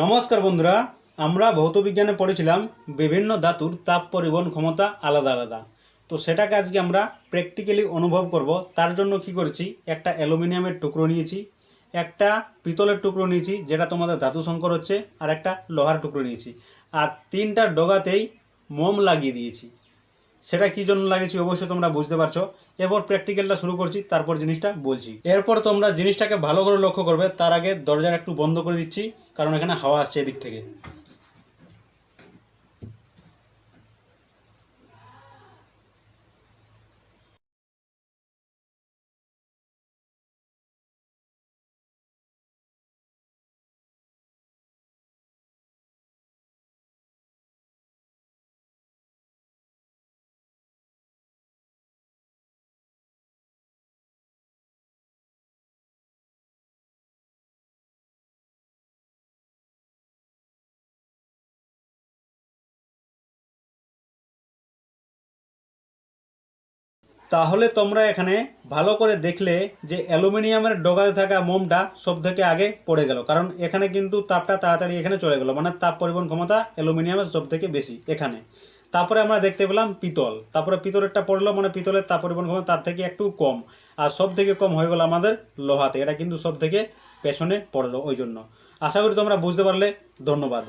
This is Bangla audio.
নমস্কার বন্ধুরা, আমরা ভৌত বিজ্ঞানে পড়েছিলাম বিভিন্ন ধাতুর তাপ পরিবহন ক্ষমতা আলাদা আলাদা। তো সেটাকে আজকে আমরা প্র্যাকটিক্যালি অনুভব করব। তার জন্য কি করেছি, একটা অ্যালুমিনিয়ামের টুকরো নিয়েছি, একটা পিতলের টুকরো নিয়েছি, যেটা তোমাদের ধাতু সংকর হচ্ছে, আর একটা লোহার টুকরো নিয়েছি। আর তিনটা ডগাতেই মোম লাগিয়ে দিয়েছি। সেটা কি জন্য লাগিয়েছি অবশ্যই তোমরা বুঝতে পারছ। এরপর প্র্যাকটিক্যালটা শুরু করছি, তারপর জিনিসটা বলছি। এরপর তোমরা জিনিসটাকে ভালো করে লক্ষ্য করবে, তার আগে দরজাটা একটু বন্ধ করে দিচ্ছি। কারণ এখানে হাওয়া আসছে এদিক থেকে। তাহলে তোমরা এখানে ভালো করে দেখলে যে অ্যালুমিনিয়ামের ডগাতে থাকা মোমটা সব থেকে আগে পড়ে গেল। কারণ এখানে কিন্তু তাপটা তাড়াতাড়ি এখানে চলে গেল মানে তাপ পরিবহন ক্ষমতা অ্যালুমিনিয়ামের সব থেকে বেশি এখানে। তারপরে আমরা দেখতে পেলাম পিতল। তারপরে পিতলেরটা পড়ল মানে পিতলের তাপ পরিবহন ক্ষমতা তার থেকে একটু কম, আর সব থেকে কম হয়ে গেল আমাদের লোহাতে। এটা কিন্তু সব থেকে পেছনে পড়ল ওই জন্য। আশা করি তোমরা বুঝতে পারলে। ধন্যবাদ।